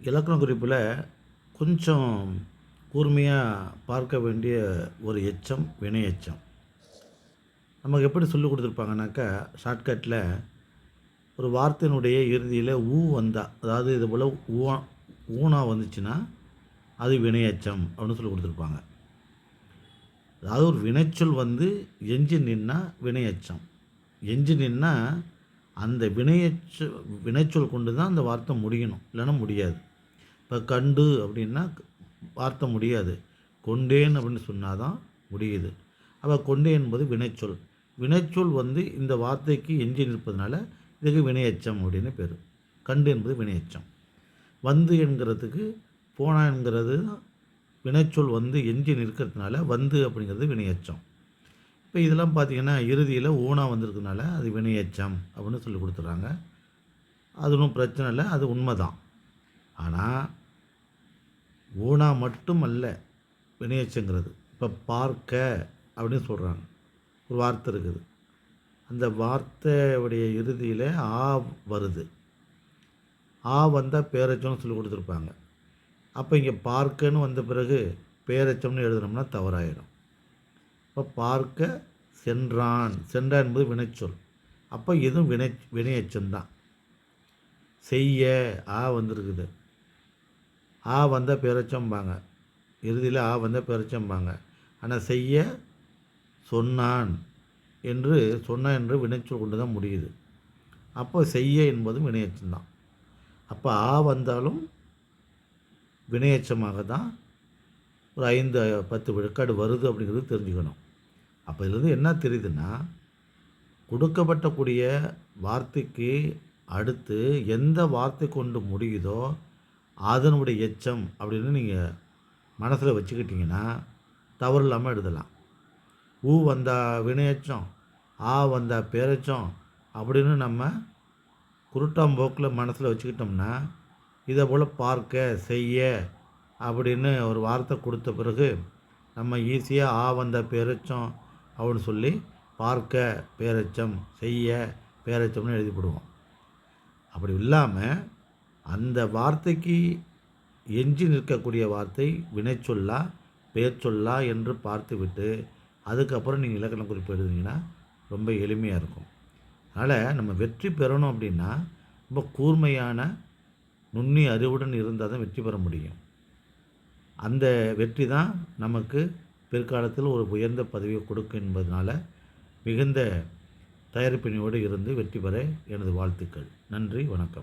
இலக்கண குறிப்பில் கொஞ்சம் கூர்மையாக பார்க்க வேண்டிய ஒரு எச்சம் வினை எச்சம். நமக்கு எப்படி சொல்லிக் கொடுத்துருப்பாங்கனாக்கா ஷார்ட்கட்டில் ஒரு வார்த்தையினுடைய இறுதியில் ஊ வந்தா அதாவது இது போல் ஊ ஊனா வந்துச்சுன்னா அது வினையச்சம் அப்படின்னு சொல்லி கொடுத்துருப்பாங்க. அதாவது ஒரு வினைச்சொல் வந்து எஞ்சி நின்னா வினையச்சம் எஞ்சி நின்னா அந்த வினையச்ச வினைச்சொல் கொண்டு தான் அந்த வார்த்தை முடியணும். இல்லைன்னா முடியாது. இப்போ கண்டு அப்படின்னா வார்த்தை முடியாது. கொண்டேன் அப்படின்னு சொன்னால் தான் முடியுது. அப்போ கொண்டே என்பது வினைச்சொல். வினைச்சொல் வந்து இந்த வார்த்தைக்கு எஞ்சி நிற்பதனால இதுக்கு வினையச்சம் அப்படின்னு பேர். கண்டு என்பது வினையச்சம். வந்து என்கிறதுக்கு போனா என்கிறது வினைச்சொல் வந்து எஞ்சி நிற்கிறதுனால வந்து அப்படிங்கிறது வினையச்சம். இப்போ இதெல்லாம் பார்த்திங்கன்னா இறுதியில் ஊனாக வந்திருக்கனால அது வினையச்சம் அப்படின்னு சொல்லி கொடுத்துட்றாங்க அது ஒன்றும் பிரச்சனை இல்லை அது உண்மை தான் ஆனால் ஊனா மட்டும் அல்ல வினையச்சங்கிறது. இப்போ பார்க்க அப்படின்னு சொல்கிறாங்க ஒரு வார்த்தை இருக்குது. அந்த வார்த்தையுடைய இறுதியில் ஆ வருது. ஆ வந்தால் பேரச்சம்னு சொல்லி கொடுத்துருப்பாங்க. அப்போ இங்கே பார்க்கன்னு வந்த பிறகு பேரச்சம்னு எழுதுனோம்னா தவறாயிடும். இப்போ பார்க்க சென்றான். சென்றான் என்பது வினைச்சொல் அப்போ இதுவும் வினை வினையச்சம்தான் செய்ய ஆ வந்திருக்குது. ஆ வந்தால் பேரச்சம்பாங்க. இறுதியில் ஆ வந்தால் பேரச்சம்பாங்க. ஆனால் செய்ய சொன்னான் என்று சொன்னான் என்று வினைச்சொல் கொண்டு தான் முடியுது. அப்போ செய்ய என்பதும் வினையச்சம்தான் அப்போ ஆ வந்தாலும் வினையச்சமாக தான் ஒரு ஐந்து பத்து விழுக்காடு வருது அப்படிங்கிறது தெரிஞ்சுக்கணும். அப்போ இதுலேருந்து என்ன தெரியுதுன்னா கொடுக்கப்பட்டக்கூடிய வார்த்தைக்கு அடுத்து எந்த வார்த்தை கொண்டு முடியுதோ அதனுடைய எச்சம் அப்படின்னு நீங்கள் மனசில் வச்சுக்கிட்டிங்கன்னா தவறு இல்லாமல் எழுதலாம். ஊ வந்தால் வினையச்சம் ஆ வந்தால் பேரச்சம் அப்படின்னு நம்ம குருட்டாம்போக்கில் மனசில் வச்சுக்கிட்டோம்னா இதை போல் பார்க்க செய்ய அப்படின்னு ஒரு வார்த்தை கொடுத்த பிறகு நம்ம ஈஸியாக ஆ வந்த பேரச்சம் அப்படின்னு சொல்லி பார்க்க பேரச்சம் செய்ய பேரச்சம்னு எழுதிவிடுவோம் அப்படி இல்லாமல் அந்த வார்த்தைக்கு எஞ்சி நிற்கக்கூடிய வார்த்தை வினைச்சொல்லா பேச்சொல்லா என்று பார்த்துவிட்டு அதுக்கப்புறம் நீங்கள் இலக்கண குறிப்பு எழுதுனீங்கன்னா ரொம்ப எளிமையாக இருக்கும். அதனால் நம்ம வெற்றி பெறணும் அப்படின்னா ரொம்ப கூர்மையான நுண்ணி அறிவுடன் இருந்தால் தான் வெற்றி பெற முடியும். அந்த வெற்றி தான் நமக்கு பிற்காலத்தில் ஒரு உயர்ந்த பதவியை கொடுக்கும் என்பதனால மிகுந்த தயாரிப்பினையோடு இருந்து வெற்றி பெற எனது வாழ்த்துக்கள். நன்றி வணக்கம்.